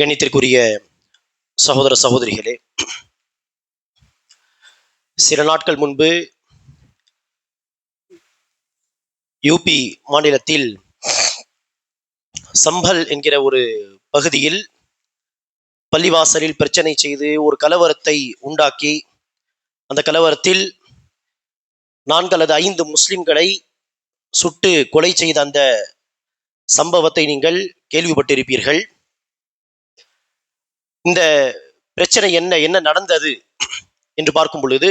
கணித்திற்குரிய சகோதர சகோதரிகளே சில நாட்கள் முன்பு யூபி மாநிலத்தில் சம்பல் என்கிற ஒரு பகுதியில் பள்ளிவாசலில் பிரச்சனை செய்து ஒரு கலவரத்தை உண்டாக்கி அந்த கலவரத்தில் நான்கு அல்லது ஐந்து முஸ்லிம்களை சுட்டு கொலை செய்த அந்த சம்பவத்தை நீங்கள் கேள்விப்பட்டிருப்பீர்கள். இந்த பிரச்சனை என்ன என்ன நடந்தது என்று பார்க்கும் பொழுது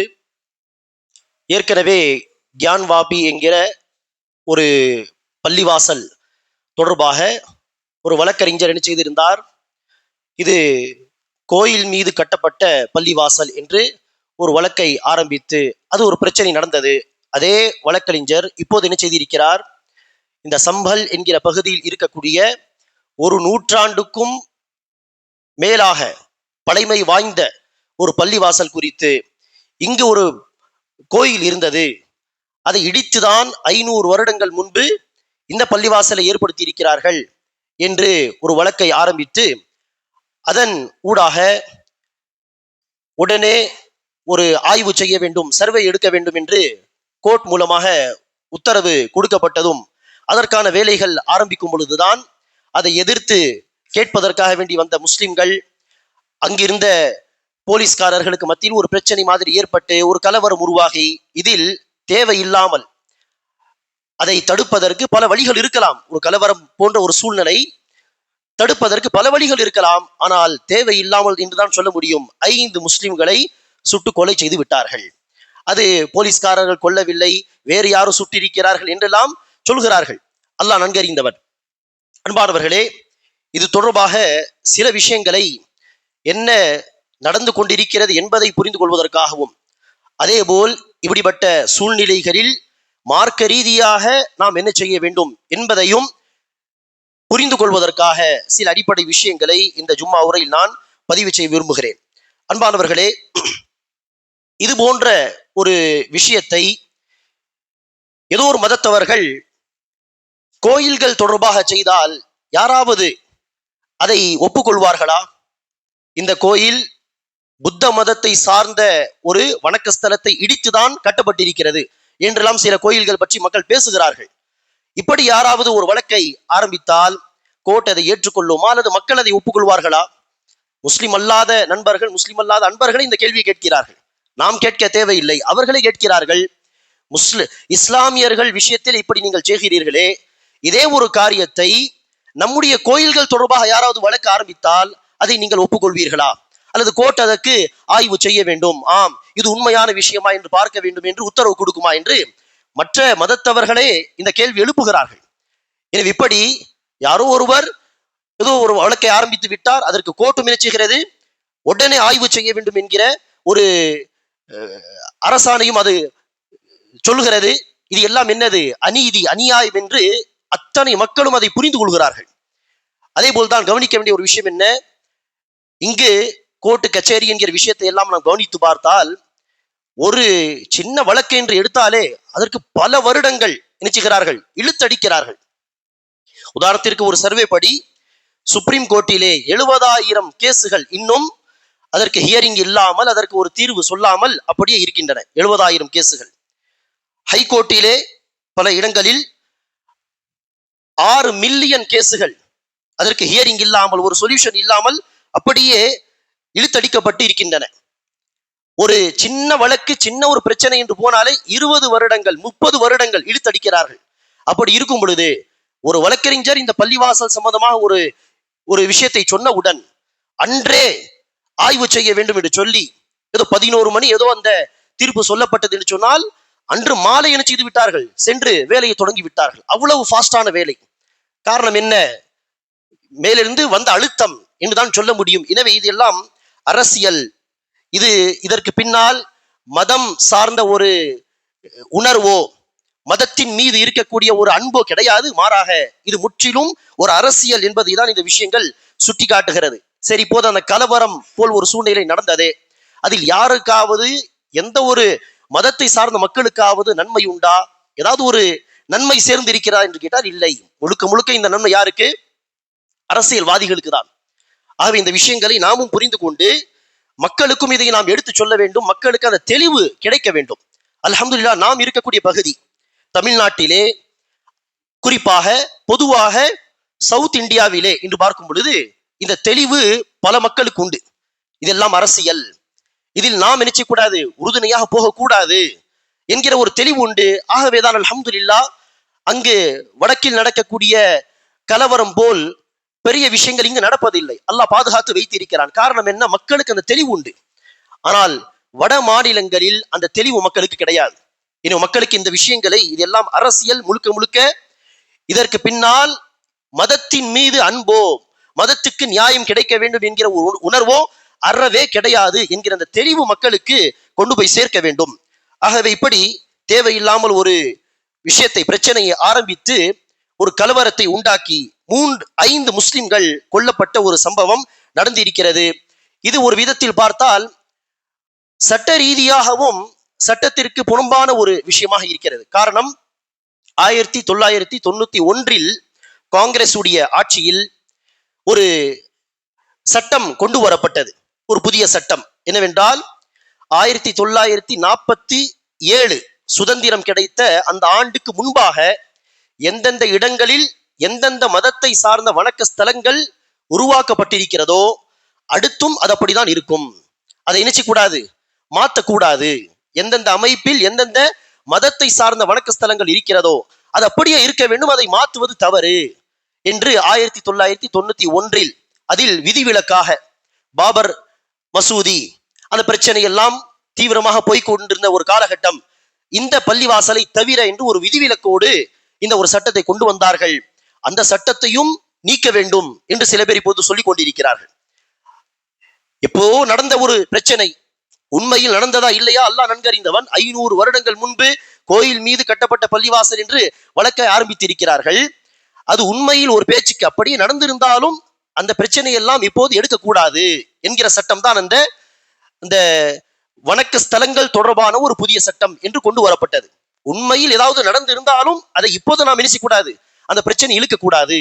ஏற்கனவே கியான் வாபி என்கிற ஒரு பள்ளிவாசல் தொடர்பாக ஒரு வழக்கறிஞர் என்ன செய்திருந்தார்? இது கோயில் மீது கட்டப்பட்ட பள்ளிவாசல் என்று ஒரு வழக்கை ஆரம்பித்து அது ஒரு பிரச்சனை நடந்தது. அதே வழக்கறிஞர் இப்போது என்ன செய்திருக்கிறார்? இந்த சம்பல் என்கிற பகுதியில் இருக்கக்கூடிய ஒரு நூற்றாண்டுக்கும் மேலாக பழைமை வாய்ந்த ஒரு பள்ளிவாசல் குறித்து இங்கு ஒரு கோயில் இருந்தது. அதை இடித்துதான் ஐநூறு வருடங்கள் முன்பு இந்த பள்ளிவாசலை ஏற்படுத்தி இருக்கிறார்கள் என்று ஒரு வழக்கை ஆரம்பித்து அதன் ஊடாக உடனே ஒரு ஆய்வு செய்ய வேண்டும் சர்வே எடுக்க வேண்டும் என்று கோர்ட் மூலமாக உத்தரவு கொடுக்கப்பட்டதும் அதற்கான வேலைகள் ஆரம்பிக்கும் பொழுதுதான் அதை எதிர்த்து கேட்பதற்காக வேண்டி வந்த முஸ்லிம்கள் அங்கிருந்த போலீஸ்காரர்களுக்கு மத்தியில் ஒரு பிரச்சனை மாதிரி ஏற்பட்டு ஒரு கலவரம் உருவாகி இதில் தேவையில்லாமல் அதை தடுப்பதற்கு பல வழிகள் இருக்கலாம். ஒரு கலவரம் போன்ற ஒரு சூழ்நிலை தடுப்பதற்கு பல வழிகள் இருக்கலாம். ஆனால் தேவையில்லாமல் என்றுதான் சொல்ல முடியும். ஐந்து முஸ்லிம்களை சுட்டு கொலை செய்து விட்டார்கள். அது போலீஸ்காரர்கள் கொல்லவில்லை. வேறு யாரும் சுட்டிருக்கிறார்கள் என்றெல்லாம் சொல்கிறார்கள். அல்லாஹ் நன்கறிந்தவர். அன்பானவர்களே இது தொடர்பாக சில விஷயங்களை என்ன நடந்து கொண்டிருக்கிறது என்பதை புரிந்து கொள்வதற்காகவும் அதேபோல் இப்படிப்பட்ட சூழ்நிலைகளில் மார்க்க ரீதியாக நாம் என்ன செய்ய வேண்டும் என்பதையும் புரிந்து கொள்வதற்காக சில அடிப்படை விஷயங்களை இந்த ஜும்மா உரையில் நான் பதிவு செய்ய விரும்புகிறேன். அன்பானவர்களே இது போன்ற ஒரு விஷயத்தை ஏதோ ஒரு மதத்தவர்கள் கோயில்கள் தொடர்பாக செய்தால் யாராவது அதை ஒப்புக்கொள்வார்களா? இந்த கோயில் புத்த மதத்தை சார்ந்த ஒரு வணக்கஸ்தலத்தை இடித்துதான் கட்டப்பட்டிருக்கிறது என்றெல்லாம் சில கோயில்கள் பற்றி மக்கள் பேசுகிறார்கள். இப்படி யாராவது ஒரு வழக்கை ஆரம்பித்தால் கோர்ட் அதை ஏற்றுக்கொள்ளுமா அல்லது மக்கள் அதை ஒப்புக்கொள்வார்களா? முஸ்லிம் அல்லாத நண்பர்கள் முஸ்லிம் அல்லாத அன்பர்களை இந்த கேள்வியை கேட்கிறார்கள். நாம் கேட்க தேவையில்லை அவர்களே கேட்கிறார்கள் முஸ்லி இஸ்லாமியர்கள் விஷயத்தில் இப்படி நீங்கள் செய்கிறீர்களே இதே ஒரு காரியத்தை நம்முடைய கோயில்கள் தொடர்பாக யாராவது வழக்கு ஆரம்பித்தால் அதை நீங்கள் ஒப்புக்கொள்வீர்களா? அல்லது கோர்ட் அதற்கு ஆய்வு செய்ய வேண்டும். ஆம் இது உண்மையான விஷயமா என்று பார்க்க வேண்டும் என்று உத்தரவு கொடுக்குமா என்று மற்ற மதத்தவர்களே இந்த கேள்வி எழுப்புகிறார்கள். எனவே இப்படி யாரோ ஒருவர் ஏதோ ஒரு வழக்கை ஆரம்பித்து விட்டார் அதற்கு கோர்ட்டு முயற்சிகிறது உடனே ஆய்வு செய்ய வேண்டும் என்கிற ஒரு அரசாணையும் அது சொல்லுகிறது. இது எல்லாம் என்னது? அநீதி அநியாயம் என்று அத்தனை மக்களும் அதை புரிந்து கொள்கிறார்கள். அதே போல்தான் கவனிக்க வேண்டிய ஒரு விஷயம் என்ன? இங்கு கோர்ட்டு கச்சேரி என்கிற விஷயத்தை எல்லாம் நாம் கவனித்து பார்த்தால் ஒரு சின்ன வழக்கு என்று எடுத்தாலே அதற்கு பல வருடங்கள் நினைச்சுகிறார்கள் இழுத்தடிக்கிறார்கள். உதாரணத்திற்கு ஒரு சர்வே படி சுப்ரீம் கோர்ட்டிலே எழுபதாயிரம் கேசுகள் இன்னும் அதற்கு ஹியரிங் இல்லாமல் அதற்கு ஒரு தீர்வு சொல்லாமல் அப்படியே இருக்கின்றன. எழுபதாயிரம் கேசுகள். ஹைகோர்ட்டிலே பல இடங்களில் ஆறு மில்லியன் கேசுகள் அதற்கு ஹியரிங் இல்லாமல் ஒரு சொல்யூஷன் இல்லாமல் அப்படியே இழுத்தடிக்கப்பட்டு இருக்கின்றன. ஒரு சின்ன வழக்கு சின்ன ஒரு பிரச்சனை என்று போனாலே இருபது வருடங்கள் முப்பது வருடங்கள் இழுத்தடிக்கிறார்கள். அப்படி இருக்கும் பொழுது ஒரு வழக்கறிஞர் இந்த பள்ளிவாசல் சம்பந்தமாக ஒரு ஒரு விஷயத்தை சொன்னவுடன் அன்றே ஆய்வு செய்ய வேண்டும் என்று சொல்லி ஏதோ பதினோரு மணி ஏதோ அந்த தீர்ப்பு சொல்லப்பட்டது என்று சொன்னால் அன்று மாலை என்ன செய்து விட்டார்கள் சென்று வேலையை தொடங்கி விட்டார்கள். அவ்வளவு ஃபாஸ்டான வேலை. காரணம் என்ன? மேலிருந்து வந்த அழுத்தம் என்றுதான் சொல்ல முடியும். எனவே இது எல்லாம் அரசியல். இது இதற்கு பின்னால் மதம் சார்ந்த ஒரு உணர்வோ மதத்தின் மீது இருக்கக்கூடிய ஒரு அன்போ கிடையாது. மாறாக இது முற்றிலும் ஒரு அரசியல் என்பதை தான் இந்த விஷயங்கள் சுட்டி காட்டுகிறது சரி இப்போது அந்த கலவரம் போல் ஒரு சூழ்நிலை நடந்தது. அதில் யாருக்காவது எந்த ஒரு மதத்தை சார்ந்த மக்களுக்காவது நன்மை உண்டா? ஏதாவது ஒரு நன்மை சேர்ந்து என்று கேட்டால் இல்லை. முழுக்க முழுக்க இந்த நன்மை யாருக்கு? அரசியல்வாதிகளுக்கு தான். ஆகவே இந்த விஷயங்களை நாமும் புரிந்து கொண்டு மக்களுக்கும் இதை நாம் எடுத்து சொல்ல வேண்டும். மக்களுக்கு அந்த தெளிவு கிடைக்க வேண்டும். அலமதுல்லா நாம் இருக்கக்கூடிய பகுதி தமிழ்நாட்டிலே குறிப்பாக பொதுவாக சவுத் இந்தியாவிலே என்று பார்க்கும் பொழுது இந்த தெளிவு பல மக்களுக்கு உண்டு. இதெல்லாம் அரசியல். இதில் நாம் நினைச்சக்கூடாது. உறுதுணையாக போகக்கூடாது. என்கிற ஒரு தெளிவு உண்டு. ஆகவேதான் அலமதுல்லா அங்கு வடக்கில் நடக்கக்கூடிய கலவரம் போல் பெரிய விஷயங்கள் இங்கு நடப்பதில்லை. அல்லாஹ் பாதுகாத்து வைத்திருக்கிறான். காரணம் என்ன? மக்களுக்கு அந்த தெளிவு உண்டு. ஆனால் வட மாநிலங்களில் அந்த தெளிவு மக்களுக்கு கிடையாது. இன்னும் மக்களுக்கு இந்த விஷயங்களை இதெல்லாம் அரசியல் முழுக்க முழுக்க இதற்கு பின்னால் மதத்தின் மீது அன்போ மதத்துக்கு நியாயம் கிடைக்க வேண்டும் என்கிற ஒரு உணர்வோ அறவே கிடையாது என்கிற அந்த தெளிவு மக்களுக்கு கொண்டு போய் சேர்க்க வேண்டும். ஆகவே இப்படி தேவையில்லாமல் ஒரு விஷயத்தை பிரச்சனையை ஆரம்பித்து ஒரு கலவரத்தை உண்டாக்கி மூன்று ஐந்து முஸ்லிம்கள் கொல்லப்பட்ட ஒரு சம்பவம் நடந்திருக்கிறது. இது ஒரு விதத்தில் பார்த்தால் சட்ட ரீதியாகவும் சட்டத்திற்கு புறம்பான ஒரு விஷயமாக இருக்கிறது. காரணம் ஆயிரத்தி தொள்ளாயிரத்தி தொண்ணூத்தி ஒன்றில் காங்கிரஸ் உடைய ஆட்சியில் ஒரு சட்டம் கொண்டு வரப்பட்டது. ஒரு புதிய சட்டம். என்னவென்றால் ஆயிரத்தி தொள்ளாயிரத்தி நாற்பத்தி ஏழு சுதந்திரம் கிடைத்த அந்த ஆண்டுக்கு முன்பாக எந்தெந்த இடங்களில் எந்தெந்த மதத்தை சார்ந்த வணக்க ஸ்தலங்கள் உருவாக்கப்பட்டிருக்கிறதோ அடுத்தும் அது அப்படிதான் இருக்கும். அதை நினைச்சக்கூடாது மாற்றக்கூடாது எந்தெந்த அமைப்பில் எந்தெந்த மதத்தை சார்ந்த வணக்க ஸ்தலங்கள் இருக்கிறதோ அது அப்படியே இருக்க வேண்டும் அதை மாற்றுவது தவறு என்று ஆயிரத்தி தொள்ளாயிரத்தி தொண்ணூத்தி ஒன்றில் அதில் விதிவிலக்காக பாபர் மசூதி அந்த பிரச்சனை எல்லாம் தீவிரமாக போய்கொண்டிருந்த ஒரு காலகட்டம் இந்த பள்ளிவாசலை தவிர என்று ஒரு விதிவிலக்கோடு இந்த ஒரு சட்டத்தை கொண்டு வந்தார்கள். அந்த சட்டத்தையும் நீக்க வேண்டும் என்று சில பேர் இப்போது சொல்லிக் கொண்டிருக்கிறார்கள். எப்போ நடந்த ஒரு பிரச்சனை? உண்மையில் நடந்ததா இல்லையா? அல்லாஹ் நன்கறிந்தவன் ஐநூறு வருடங்கள் முன்பு கோயில் மீது கட்டப்பட்ட பள்ளிவாசல் என்று வழக்கை ஆரம்பித்திருக்கிறார்கள். அது உண்மையில் ஒரு பேச்சுக்கு அப்படியே நடந்திருந்தாலும் அந்த பிரச்சனையெல்லாம் இப்போது எடுக்கக்கூடாது என்கிற சட்டம் தான் அந்த இந்த வணக்க ஸ்தலங்கள் தொடர்பான ஒரு புதிய சட்டம் என்று கொண்டு வரப்பட்டது. உண்மையில் ஏதாவது நடந்திருந்தாலும் அதை இப்போது நாம் நினைச்சக்கூடாது அந்த பிரச்சனை இழுக்கக்கூடாது.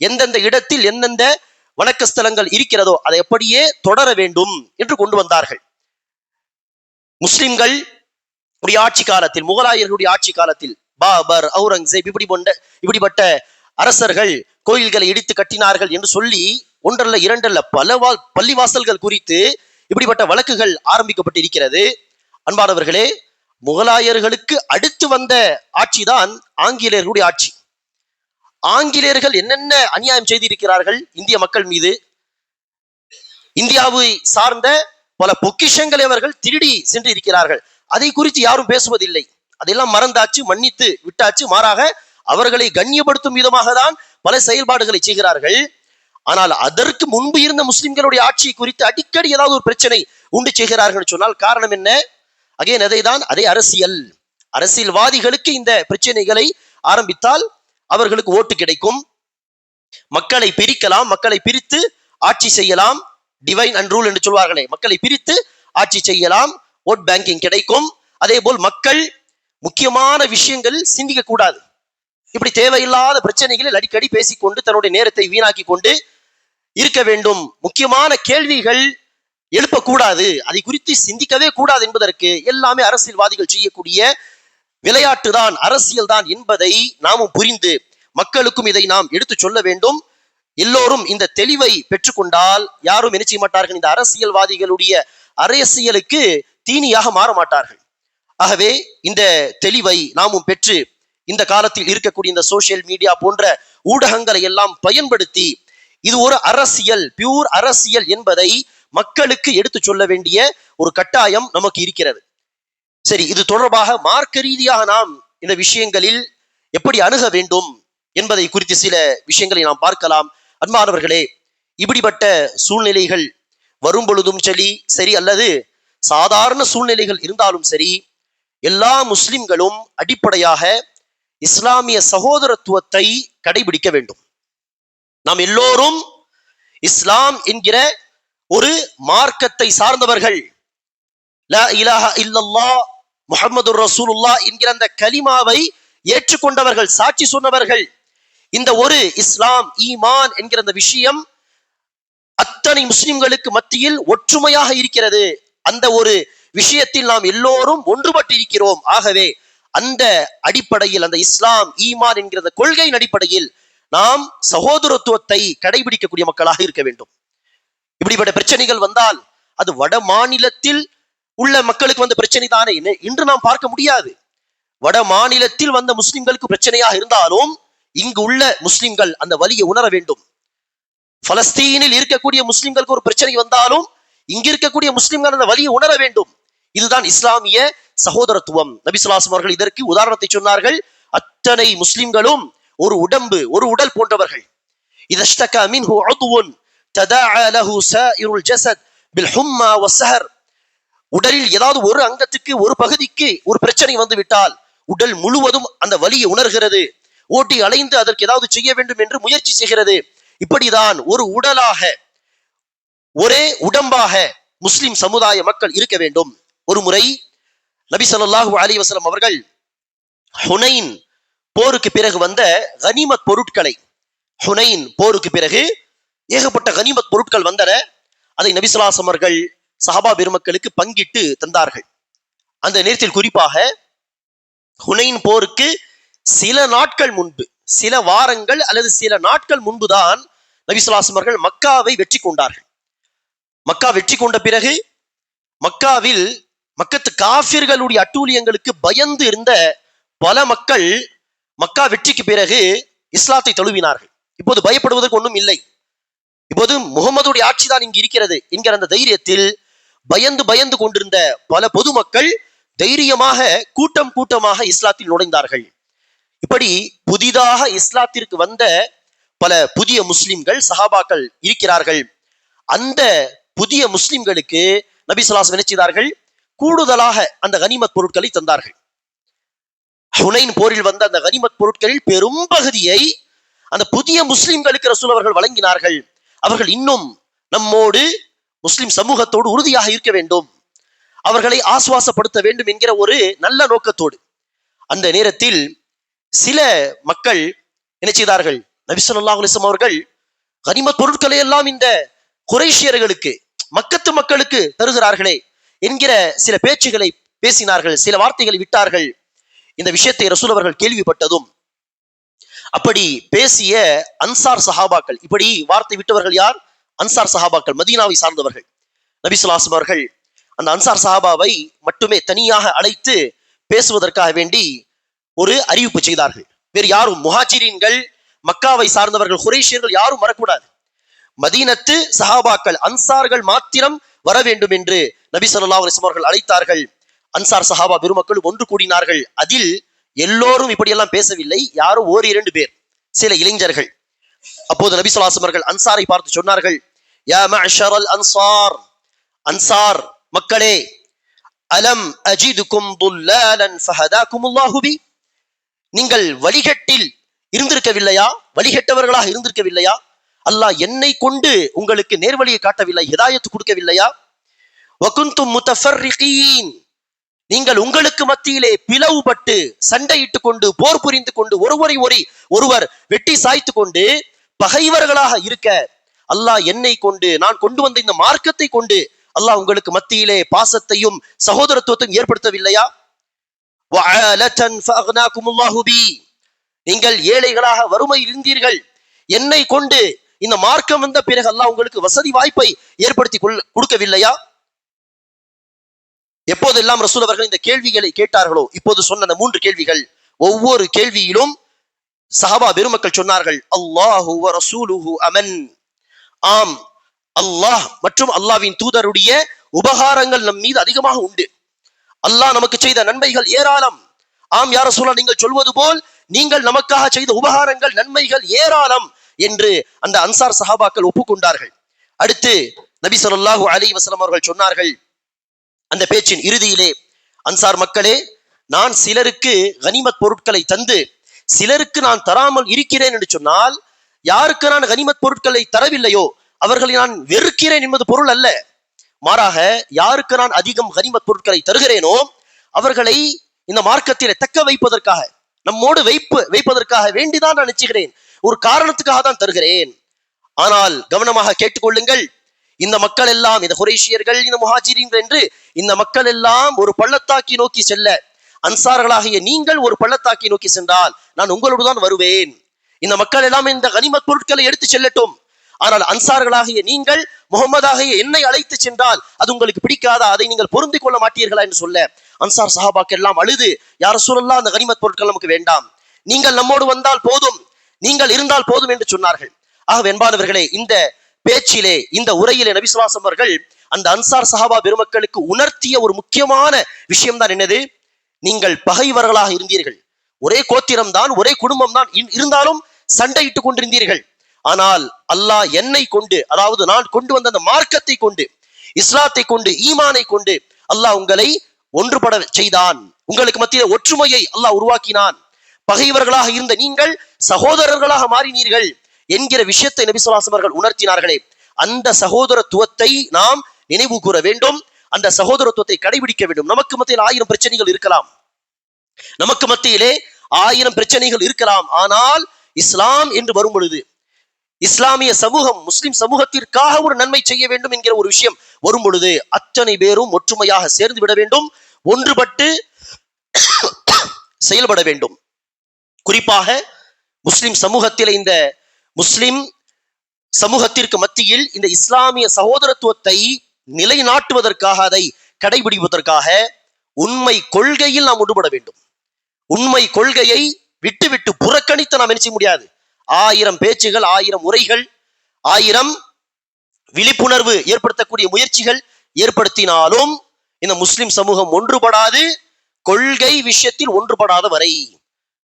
எந்தெந்த இடத்தில் எந்தெந்த வணக்க ஸ்தலங்கள் இருக்கிறதோ அதை அப்படியே தொடர வேண்டும் என்று கொண்டு வந்தார்கள். முஸ்லிம்கள் உடைய ஆட்சி காலத்தில் முகலாயர்களுடைய ஆட்சி காலத்தில் பாபர் அவுரங்கசேப் இப்படி போன்ற இப்படிப்பட்ட அரசர்கள் கோயில்களை இடித்து கட்டினார்கள் என்று சொல்லி ஒன்றல்ல இரண்டல்ல பல வா பள்ளிவாசல்கள் குறித்து இப்படிப்பட்ட வழக்குகள் ஆரம்பிக்கப்பட்டு இருக்கிறது அன்பானவர்களே முகலாயர்களுக்கு அடுத்து வந்த ஆட்சிதான் ஆங்கிலேயர்களுடைய ஆட்சி. ஆங்கிலேயர்கள் என்னென்ன அநியாயம் செய்திருக்கிறார்கள் இந்திய மக்கள் மீது? இந்தியாவை சார்ந்த பல பொக்கிஷங்களை அவர்கள் திருடி சென்று இருக்கிறார்கள் அதை குறித்து யாரும் பேசுவதில்லை. அதெல்லாம் மறந்தாச்சு மன்னித்து விட்டாச்சு. மாறாக அவர்களை கண்ணியப்படுத்தும் விதமாக தான் பல செயல்பாடுகளை செய்கிறார்கள். ஆனால் அதற்கு முன்பு இருந்த முஸ்லிம்களுடைய ஆட்சி குறித்து அடிக்கடி ஏதாவது ஒரு பிரச்சனை உண்டு செய்கிறார்கள் சொன்னால் காரணம் என்ன? அகைன் அதைதான் அதே அரசியல். அரசியல்வாதிகளுக்கு இந்த பிரச்சனைகளை ஆரம்பித்தால் அவர்களுக்கு ஓட்டு கிடைக்கும். மக்களை பிரிக்கலாம் மக்களை பிரித்து ஆட்சி செய்யலாம். டிவைன் அண்ட் ரூல் என்று சொல்வார்களே. மக்களை பிரித்து ஆட்சி செய்யலாம். ஓட் பேங்கிங் கிடைக்கும். அதே போல் மக்கள் முக்கியமான விஷயங்கள் சிந்திக்க கூடாது இப்படி தேவையில்லாத பிரச்சனைகளில் அடிக்கடி பேசிக்கொண்டு தன்னுடைய நேரத்தை வீணாக்கி கொண்டு இருக்க வேண்டும். முக்கியமான கேள்விகள் எழுப்பக்கூடாது. அதை குறித்து சிந்திக்கவே கூடாது என்பதற்கு எல்லாமே அரசியல்வாதிகள் செய்யக்கூடிய விளையாட்டு தான் அரசியல் தான் என்பதை நாமும் புரிந்து மக்களுக்கும் இதை நாம் எடுத்து சொல்ல வேண்டும். எல்லோரும் இந்த தெளிவை பெற்றுக்கொண்டால் யாரும் என்ன செய்ய மாட்டார்கள்? இந்த அரசியல்வாதிகளுடைய அரசியலுக்கு தீனியாக மாற மாட்டார்கள். ஆகவே இந்த தெளிவை நாமும் பெற்று இந்த காலத்தில் இருக்கக்கூடிய இந்த சோசியல் மீடியா போன்ற ஊடகங்களை எல்லாம் பயன்படுத்தி இது ஒரு அரசியல் பியூர் அரசியல் என்பதை மக்களுக்கு எடுத்து சொல்ல வேண்டிய ஒரு கட்டாயம் நமக்கு இருக்கிறது. சரி இது தொடர்பாக மார்க்க ரீதியாக நாம் இந்த விஷயங்களில் எப்படி அணுக வேண்டும் என்பதை குறித்து சில விஷயங்களை நாம் பார்க்கலாம். அன்பானவர்களே இப்படிப்பட்ட சூழ்நிலைகள் வரும் பொழுதும் சரி சரி அல்லது சாதாரண சூழ்நிலைகள் இருந்தாலும் சரி எல்லா முஸ்லிம்களும் அடிப்படையாக இஸ்லாமிய சகோதரத்துவத்தை கடைபிடிக்க வேண்டும். நாம் எல்லோரும் இஸ்லாம் என்கிற ஒரு மார்க்கத்தை சார்ந்தவர்கள். லா ரசூலுல்லா என்கிற அந்த கலிமாவை ஏற்றுக்கொண்டவர்கள் சாட்சி சொன்னவர்கள். இந்த ஒரு இஸ்லாம் ஈமான் என்கிற அந்த விஷயம் அத்தனை முஸ்லிம்களுக்கு மத்தியில் ஒற்றுமையாக இருக்கிறது. அந்த ஒரு விஷயத்தில் நாம் எல்லோரும் ஒன்றுபட்டு இருக்கிறோம். ஆகவே அந்த அடிப்படையில் அந்த இஸ்லாம் ஈமான் என்கிற கொள்கையின் அடிப்படையில் நாம் சகோதரத்துவத்தை கடைபிடிக்கக்கூடிய மக்களாக இருக்க வேண்டும். இப்படிப்பட்ட பிரச்சனைகள் வந்தால் அது வட மாநிலத்தில் உள்ள மக்களுக்கு வந்த பிரச்சனை தானே. இன்று- இன்று நாம் பார்க்க முடியாது. வட மாநிலத்தில் வந்த முஸ்லிம்களுக்கு பிரச்சனையாக இருந்தாலும் இங்கு உள்ள முஸ்லிம்கள் அந்த வலியை உணர வேண்டும். பலஸ்தீனில் இருக்கக்கூடிய முஸ்லிம்களுக்கு ஒரு பிரச்சனை வந்தாலும் இங்க இருக்கக்கூடிய முஸ்லிம்கள் அந்த வலியை உணர வேண்டும். இதுதான் இஸ்லாமிய சகோதரத்துவம். நபிசுலாசம் அவர்கள் இதற்கு உதாரணத்தை சொன்னார்கள். அத்தனை முஸ்லிம்களும் ஒரு உடம்பு ஒரு உடல் போன்றவர்கள். இதஷ்டகா மின்ஹு உதுவுன் ததாஅ லஹு சாயிருல் ஜஸத் பில் ஹும்மா வஸ்ஸஹர் உடலில் ஏதாவது ஒரு அங்கத்துக்கு ஒரு பகுதிக்கு ஒரு பிரச்சனை வந்து விட்டால் உடல் முழுவதும் அந்த வலியை உணர்கிறது. ஓட்டி அலைந்து அதற்கு ஏதாவது செய்ய வேண்டும் என்று முயற்சி செய்கிறது. இப்படிதான் ஒரு உடலாக ஒரே உடம்பாக முஸ்லிம் சமுதாய மக்கள் இருக்க வேண்டும். ஒரு முறை நபி சொல்லாஹு அலி வசலம் அவர்கள் ஹுனைன் போருக்கு பிறகு வந்த கனிமத் பொருட்களை ஹுனைன் போருக்கு பிறகு ஏகப்பட்ட கனிமத் பொருட்கள் வந்தன. அதை நபிசுலாசமர்கள் சஹாபா பெருமக்களுக்கு பங்கிட்டு தந்தார்கள். அந்த நேரத்தில் குறிப்பாக ஹுனைன் போருக்கு சில நாட்கள் முன்பு சில வாரங்கள் அல்லது சில நாட்கள் முன்புதான் நபிசுலாசமர்கள் மக்காவை வெற்றி கொண்டார்கள். மக்கா வெற்றி கொண்ட பிறகு மக்காவில் மக்கத்து காபிர்களுடைய அட்டூழியங்களுக்கு பயந்து இருந்த பல மக்கள் மக்கா வெற்றிக்கு பிறகு இஸ்லாத்தை தழுவினார்கள். இப்போது பயப்படுவதற்கு ஒன்றும் இல்லை. இப்போது முகமதுடைய ஆட்சி தான் இங்கு இருக்கிறது என்கிற அந்த தைரியத்தில் பயந்து பயந்து கொண்டிருந்த பல பொதுமக்கள் தைரியமாக கூட்டம் கூட்டமாக இஸ்லாத்தில் நுழைந்தார்கள். இப்படி புதிதாக இஸ்லாத்திற்கு வந்த பல புதிய முஸ்லிம்கள் சஹாபாக்கள் இருக்கிறார்கள். அந்த புதிய முஸ்லிம்களுக்கு நபி சொல்லாஸ் என்ன செய்தார்கள்? கூடுதலாக அந்த கனிமத் பொருட்களை தந்தார்கள். ஹுனைன் போரில் வந்த அந்த கனிமத் பொருட்களில் பெரும் பகுதியை அந்த புதிய முஸ்லிம்களுக்கு ரசூல் அவர்கள் வழங்கினார்கள். அவர்கள் இன்னும் நம்மோடு முஸ்லிம் சமூகத்தோடு உறுதியாக இருக்க வேண்டும். அவர்களை ஆசுவாசப்படுத்த வேண்டும் என்கிற ஒரு நல்ல நோக்கத்தோடு. அந்த நேரத்தில் சில மக்கள் என்ன செய்தார்கள்? நபிசல்லாஹுலிசம் அவர்கள் கனிமத் பொருட்களை எல்லாம் இந்த குறைஷியர்களுக்கு மக்கத்து மக்களுக்கு தருகிறார்களே என்கிற சில பேச்சுகளை பேசினார்கள் சில வார்த்தைகளை விட்டார்கள். இந்த விஷயத்தை ரசூல் அவர்கள் கேள்விப்பட்டதும் அப்படி பேசிய அன்சார் சஹாபாக்கள் இப்படி வார்த்தை விட்டவர்கள் யார்? அன்சார் சஹாபாக்கள் மதீனாவை சார்ந்தவர்கள். நபிசுலாசம் அவர்கள் அந்த அன்சார் சஹாபாவை மட்டுமே தனியாக அழைத்து பேசுவதற்காக வேண்டி ஒரு அறிவிப்பு செய்தார்கள். வேறு யாரும் முஹாஜிரீன்கள் மக்காவை சார்ந்தவர்கள் குரேஷியர்கள் யாரும் வரக்கூடாது. மதீனத்து சஹாபாக்கள் அன்சார்கள் மாத்திரம் வர வேண்டும் என்று நபி சொல்லா அலைஹி அவர்கள் அழைத்தார்கள். அன்சார் சஹாபா பெருமக்கள் ஒன்று கூடினார்கள். அதில் எல்லோரும் இப்படியெல்லாம் பேசவில்லை. யாரும் ஓர் இரண்டு பேர் சில இளைஞர்கள். அப்போது நபி ஸல்லல்லாஹு அவர்கள் அன்சாரை பார்த்து சொன்னார்கள் யா மஅஷரல் அன்சார் அன்சார் மக்களே அலம் அஜிதுக்கும் துல்லாலன் ஃபஹதாக்கும் அல்லாஹு நீங்கள் வழிகட்டில் இருந்திருக்கவில்லையா? வழிகட்டவர்களாக இருந்திருக்கவில்லையா? அல்லாஹ் என்னை கொண்டு உங்களுக்கு நேர்வழியை காட்டவில்லை ஹிதாயத்து கொடுக்கவில்லையா? வகுந்தும் முத்தஃபர்ரிகீன் நீங்கள் உங்களுக்கு மத்தியிலே பிளவுபட்டு சண்டையிட்டுக் கொண்டு போர் புரிந்து கொண்டு ஒருவரை ஒரு ஒருவர் வெட்டி சாய்த்து கொண்டு பகைவர்களாக இருக்க அல்லாஹ் என்னை கொண்டு நான் கொண்டு வந்த இந்த மார்க்கத்தை கொண்டு அல்லாஹ் உங்களுக்கு மத்தியிலே பாசத்தையும் சகோதரத்துவத்தையும் ஏற்படுத்தவில்லையா? நீங்கள் ஏழைகளாக வறுமை இருந்தீர்கள். என்னை கொண்டு இந்த மார்க்கம் வந்த பிறகு அல்லாஹ் உங்களுக்கு வசதி வாய்ப்பை ஏற்படுத்தி கொள்- கொடுக்கவில்லையா? எப்போதெல்லாம் ரசூல் அவர்கள் இந்த கேள்விகளை கேட்டார்களோ இப்போது சொன்ன அந்த மூன்று கேள்விகள் ஒவ்வொரு கேள்வியிலும் சஹாபா பெருமக்கள் சொன்னார்கள் அல்லாஹு ரசூலுஹு அமன். ஆம் அல்லாஹ் மற்றும் அல்லாவின் தூதருடைய உபகாரங்கள் நம் மீது அதிகமாக உண்டு. அல்லாஹ் நமக்கு செய்த நன்மைகள் ஏராளம். ஆம் யார சூழல் நீங்கள் சொல்வது போல் நீங்கள் நமக்காக செய்த உபகாரங்கள் நன்மைகள் ஏராளம் என்று அந்த அன்சார் சஹாபாக்கள் ஒப்புக்கொண்டார்கள். அடுத்து நபி சொல்லாஹு அலி வசலம் அவர்கள் சொன்னார்கள் அந்த பேச்சின் இறுதியிலே அன்சார் மக்களே நான் சிலருக்கு கனிமத் பொருட்களை தந்து சிலருக்கு நான் தராமல் இருக்கிறேன் என்று சொன்னால் யாருக்கு நான் கனிமத் பொருட்களை தரவில்லையோ அவர்களை நான் வெறுக்கிறேன் என்பது பொருள் அல்ல. மாறாக யாருக்கு நான் அதிகம் கனிமத் பொருட்களை தருகிறேனோ அவர்களை இந்த மார்க்கத்திலே தக்க வைப்பதற்காக நம்மோடு வைப்பு வைப்பதற்காக வேண்டிதான் நான் நினைச்சுகிறேன். ஒரு காரணத்துக்காக தான் தருகிறேன். ஆனால் கவனமாக கேட்டுக்கொள்ளுங்கள் இந்த மக்கள் எல்லாம் இந்த குரேஷியர்கள் இந்த முஹாஜிரீன்கள் என்று இந்த மக்கள் எல்லாம் ஒரு பள்ளத்தாக்கி நோக்கி செல்ல அன்சார்களாகிய நீங்கள் ஒரு பள்ளத்தாக்கி நோக்கி சென்றால் நான் உங்களோடு தான் வருவேன். இந்த மக்கள் எல்லாம் இந்த கனிமத் பொருட்களை எடுத்து செல்லட்டும். ஆனால் அன்சார்களாகிய நீங்கள் முகமதாகிய என்னை அழைத்து சென்றால் அது உங்களுக்கு பிடிக்காதா? அதை நீங்கள் பொருந்திக் கொள்ள மாட்டீர்களா என்று சொல்ல அன்சார் சஹாபாக்கு எல்லாம் அழுது யார சூழல்லாம் அந்த கனிமத் பொருட்கள் நமக்கு வேண்டாம். நீங்கள் நம்மோடு வந்தால் போதும். நீங்கள் இருந்தால் போதும் என்று சொன்னார்கள். ஆக வெண்பானவர்களே இந்த பேச்சிலே இந்த உரையிலே நபிசுவாசம் அவர்கள் அந்த அன்சார் சஹாபா பெருமக்களுக்கு உணர்த்திய ஒரு முக்கியமான விஷயம் தான் என்னது? நீங்கள் பகைவர்களாக இருந்தீர்கள். ஒரே கோத்திரம் தான் ஒரே குடும்பம் தான் இருந்தாலும் சண்டையிட்டு கொண்டிருந்தீர்கள். ஆனால் அல்லாஹ் என்னை கொண்டு அதாவது நான் கொண்டு வந்த அந்த மார்க்கத்தை கொண்டு இஸ்லாத்தை கொண்டு ஈமானை கொண்டு அல்லாஹ் உங்களை ஒன்றுபட செய்தான். உங்களுக்கு மத்தியில் ஒற்றுமையை அல்லாஹ் உருவாக்கினான். பகைவர்களாக இருந்த நீங்கள் சகோதரர்களாக மாறினீர்கள். என்கிற விஷயத்தை நபிசுல்லாசம் அவர்கள் உணர்த்தினார்களே அந்த சகோதரத்துவத்தை நாம் நினைவு கூற வேண்டும் அந்த சகோதரத்துவத்தை கடைபிடிக்க வேண்டும். நமக்கு மத்தியில் ஆயிரம் பிரச்சனைகள் இருக்கலாம். நமக்கு மத்தியிலே ஆயிரம் பிரச்சனைகள் இருக்கலாம். ஆனால் இஸ்லாம் என்று வரும் பொழுது இஸ்லாமிய சமூகம் முஸ்லிம் சமூகத்திற்காக ஒரு நன்மை செய்ய வேண்டும் என்கிற ஒரு விஷயம் வரும் பொழுது அத்தனை பேரும் ஒற்றுமையாக சேர்ந்து விட வேண்டும் ஒன்றுபட்டு செயல்பட வேண்டும். குறிப்பாக முஸ்லிம் சமூகத்தில் இந்த முஸ்லிம் சமூகத்திற்கு மத்தியில் இந்த இஸ்லாமிய சகோதரத்துவத்தை நிலைநாட்டுவதற்காக அதை கடைபிடிப்பதற்காக உண்மை கொள்கையில் நாம் ஒன்றுபட வேண்டும். உண்மை கொள்கையை விட்டுவிட்டு புறக்கணித்து நாம் என்ன செய்ய முடியாது? ஆயிரம் பேச்சுகள் ஆயிரம் உரைகள் ஆயிரம் விழிப்புணர்வு ஏற்படுத்தக்கூடிய முயற்சிகள் ஏற்படுத்தினாலும் இந்த முஸ்லிம் சமூகம் ஒன்றுபடாது கொள்கை விஷயத்தில் ஒன்றுபடாத வரை.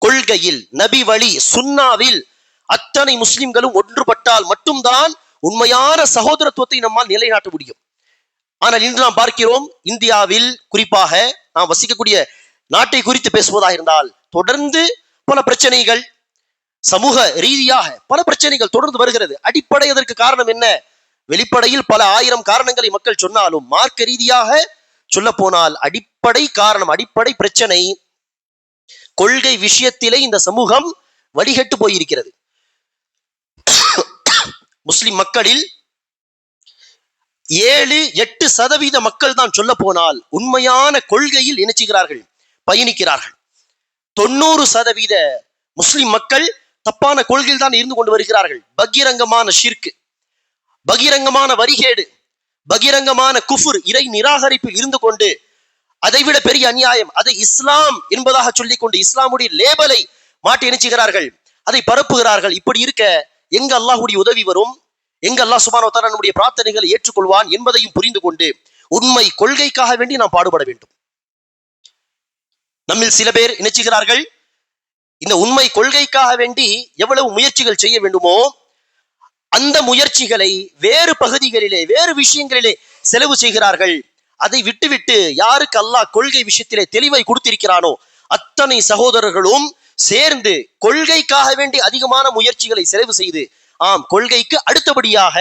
கொள்கையில் நபி வழி சுன்னாவில் அத்தனை முஸ்லிம்களும் ஒன்றுபட்டால் மட்டும்தான் உண்மையான சகோதரத்துவத்தை நம்மால் நிலைநாட்ட முடியும். ஆனால் இன்று நாம் பார்க்கிறோம் இந்தியாவில் குறிப்பாக நாம் வசிக்கக்கூடிய நாட்டை குறித்து பேசுவதாக இருந்தால் தொடர்ந்து பல பிரச்சனைகள் சமூக ரீதியாக பல பிரச்சனைகள் தொடர்ந்து வருகிறது. அடிப்படை அதற்கு காரணம் என்ன? வெளிப்படையில் பல ஆயிரம் காரணங்களை மக்கள் சொன்னாலும் மார்க்க ரீதியாக சொல்ல போனால் அடிப்படை காரணம் அடிப்படை பிரச்சனை கொள்கை விஷயத்திலே இந்த சமூகம் வடிகட்டு போயிருக்கிறது. முஸ்லிம் மக்களில் ஏழு எட்டு சதவீத மக்கள் தான் சொல்ல போனால் உண்மையான கொள்கையில் இணைச்சுகிறார்கள் பயணிக்கிறார்கள். தொண்ணூறு சதவீத முஸ்லிம் மக்கள் தப்பான கொள்கையில் தான் இருந்து கொண்டு வருகிறார்கள். பகிரங்கமான ஷிர்கு பகிரங்கமான வரிகேடு பகிரங்கமான குஃபுர் இறை நிராகரிப்பில் இருந்து கொண்டு அதைவிட பெரிய அநியாயம் அதை இஸ்லாம் என்பதாக சொல்லிக் கொண்டு இஸ்லாமுடைய லேபலை மாட்டி இணைச்சுகிறார்கள். அதை பரப்புகிறார்கள். இப்படி இருக்க எங்க அல்லாஹுடைய உதவி வரும்? எங்க அல்லாஹ் சுபானோ தஆலா நம்முடைய பிரார்த்தனைகளை ஏற்றுக்கொள்வான் என்பதையும் புரிந்து கொண்டு உண்மை கொள்கைக்காக வேண்டி நாம் பாடுபட வேண்டும். நம்மில் சில பேர் நினைச்சுகிறார்கள் இந்த உண்மை கொள்கைக்காக வேண்டி எவ்வளவு முயற்சிகள் செய்ய வேண்டுமோ அந்த முயற்சிகளை வேறு பகுதிகளிலே வேறு விஷயங்களிலே செலவு செய்கிறார்கள். அதை விட்டுவிட்டு யாருக்கு அல்லாஹ் கொள்கை விஷயத்திலே தெளிவை கொடுத்திருக்கிறானோ அத்தனை சகோதரர்களும் சேர்ந்து கொள்கைக்காக வேண்டி அதிகமான முயற்சிகளை செலவு செய்து ஆம் கொள்கைக்கு அடுத்தபடியாக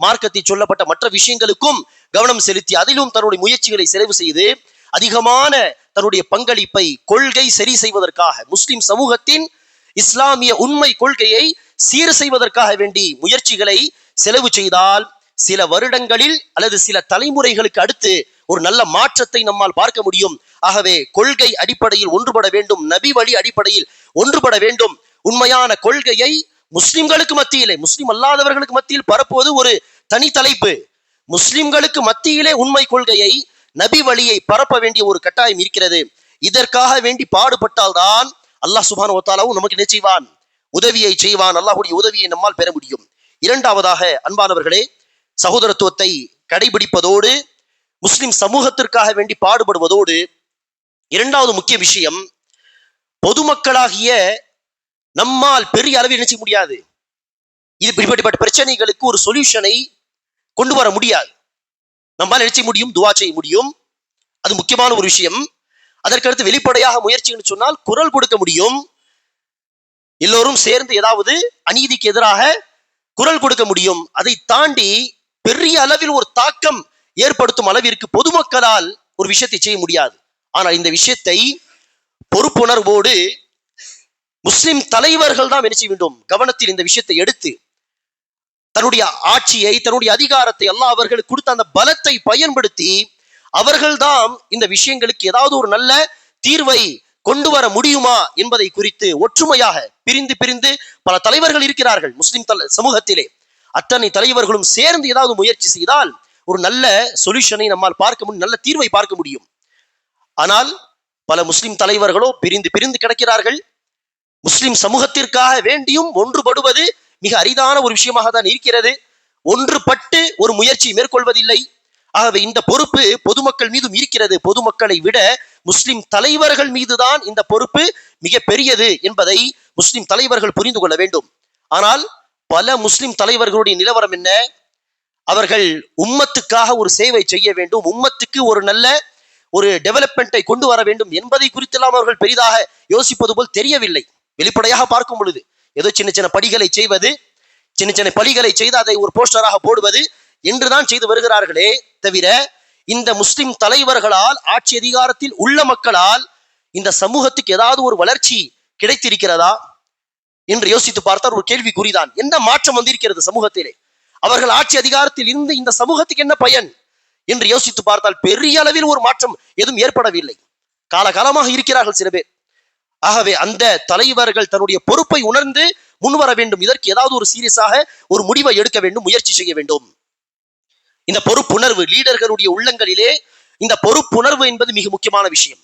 மார்க்கத்தில் சொல்லப்பட்ட மற்ற விஷயங்களுக்கும் கவனம் செலுத்தி அதிலும் தன்னுடைய முயற்சிகளை செலவு செய்து அதிகமான தன்னுடைய பங்களிப்பை கொள்கை சரி செய்வதற்காக முஸ்லிம் சமூகத்தின் இஸ்லாமிய உண்மை கொள்கையை சீர் செய்வதற்காக வேண்டி முயற்சிகளை செலவு செய்தால் சில வருடங்களில் அல்லது சில தலைமுறைகளுக்கு அடுத்து ஒரு நல்ல மாற்றத்தை நம்மால் பார்க்க முடியும். ஆகவே கொள்கை அடிப்படையில் ஒன்றுபட வேண்டும் நபி வழி அடிப்படையில் ஒன்றுபட வேண்டும். உண்மையான கொள்கையை முஸ்லிம்களுக்கு மத்தியிலே முஸ்லிம் அல்லாதவர்களுக்கு மத்தியில் பரப்புவது ஒரு தனி தலைப்பு. முஸ்லிம்களுக்கு மத்தியிலே உண்மை கொள்கையை நபி வழியை பரப்ப வேண்டிய ஒரு கட்டாயம் இருக்கிறது. இதற்காக வேண்டி பாடுபட்டால்தான் அல்லாஹ் சுபான் ஒத்தாலாவும் நமக்கு என்ன செய்வான்? உதவியை செய்வான். அல்லாஹுடைய உதவியை நம்மால் பெற முடியும். இரண்டாவதாக அன்பானவர்களே சகோதரத்துவத்தை கடைபிடிப்பதோடு முஸ்லிம் சமூகத்திற்காக வேண்டி பாடுபடுவதோடு இரண்டாவது முக்கிய விஷயம் பொதுமக்களாகிய நம்மால் பெரிய அளவில் நினைச்சிக்க முடியாது? இது இப்படிப்பட்ட பிரச்சனைகளுக்கு ஒரு சொல்யூஷனை கொண்டு வர முடியாது. நம்மால் நினைச்சிக்க முடியும்? துவா செய்ய முடியும். அது முக்கியமான ஒரு விஷயம். அதற்கடுத்து வெளிப்படையாக முயற்சின்னு சொன்னால் குரல் கொடுக்க முடியும். எல்லோரும் சேர்ந்து ஏதாவது அநீதிக்கு எதிராக குரல் கொடுக்க முடியும். அதை தாண்டி பெரிய அளவில் ஒரு தாக்கம் ஏற்படுத்தும் அளவிற்கு பொதுமக்களால் ஒரு விஷயத்தை செய்ய முடியாது. ஆனால் இந்த விஷயத்தை பொறுப்புணர்வோடு முஸ்லிம் தலைவர்கள் தான் என்ன செய்ய வேண்டும்? கவனத்தில் இந்த விஷயத்தை எடுத்து தன்னுடைய ஆட்சியை தன்னுடைய அதிகாரத்தை அல்லாஹ் அவர்களுக்கு கொடுத்த அந்த பலத்தை பயன்படுத்தி அவர்கள்தான் இந்த விஷயங்களுக்கு ஏதாவது ஒரு நல்ல தீர்வை கொண்டு வர முடியுமா என்பதை குறித்து ஒற்றுமையாக பிரிந்து பிரிந்து பல தலைவர்கள் இருக்கிறார்கள் முஸ்லிம் தல சமூகத்திலே. அத்தனை தலைவர்களும் சேர்ந்து ஏதாவது முயற்சி செய்தால் ஒரு நல்ல சொல்யூஷனை நம்மால் பார்க்க முடியும் நல்ல தீர்வை பார்க்க முடியும். ஆனால் பல முஸ்லிம் தலைவர்களோ பிரிந்து பிரிந்து கிடக்கிறார்கள். முஸ்லிம் சமூகத்திற்காக வேண்டியும் ஒன்றுபடுவது மிக அரிதான ஒரு விஷயமாக தான் இருக்கிறது. ஒன்றுபட்டு ஒரு முயற்சி மேற்கொள்வதில்லை. ஆகவே இந்த பொறுப்பு பொதுமக்கள் மீதும் இருக்கிறது. பொதுமக்களை விட முஸ்லிம் தலைவர்கள் மீதுதான் இந்த பொறுப்பு மிக பெரியது என்பதை முஸ்லிம் தலைவர்கள் புரிந்து கொள்ள வேண்டும். ஆனால் பல முஸ்லிம் தலைவர்களுடைய நிலவரம் என்ன? அவர்கள் உம்மத்துக்காக ஒரு சேவை செய்ய வேண்டும் உம்மத்துக்கு ஒரு நல்ல ஒரு டெவலப்மெண்ட்டை கொண்டு வர வேண்டும் என்பதை குறித்தெல்லாம் அவர்கள் பெரிதாக யோசிப்பது போல் தெரியவில்லை. வெளிப்படையாக பார்க்கும் பொழுது ஏதோ சின்ன சின்ன படிகளை செய்வது சின்ன சின்ன படிகளை செய்து அதை ஒரு போஸ்டராக போடுவது என்றுதான் செய்து வருகிறார்களே தவிர இந்த முஸ்லிம் தலைவர்களால் ஆட்சி அதிகாரத்தில் உள்ள மக்களால் இந்த சமூகத்துக்கு ஏதாவது ஒரு வளர்ச்சி கிடைத்திருக்கிறதா? என்று யோசித்து பார்த்தால் ஒரு கேள்விக்குறிதான். என்ன மாற்றம் வந்திருக்கிறது சமூகத்திலே? அவர்கள் ஆட்சி அதிகாரத்தில் இருந்து இந்த சமூகத்துக்கு என்ன பயன்? என்று யோசித்து பார்த்தால் பெரிய அளவில் ஒரு மாற்றம் எதுவும் ஏற்படவில்லை. காலகாலமாக இருக்கிறார்கள் சில பேர். ஆகவே அந்த தலைவர்கள் தன்னுடைய பொறுப்பை உணர்ந்து முன்வர வேண்டும். இதற்கு ஏதாவது ஒரு சீரியஸாக ஒரு முடிவை எடுக்க வேண்டும் முயற்சி செய்ய வேண்டும். இந்த பொறுப்புணர்வு லீடர்களுடைய உள்ளங்களிலே இந்த பொறுப்புணர்வு என்பது மிக முக்கியமான விஷயம்.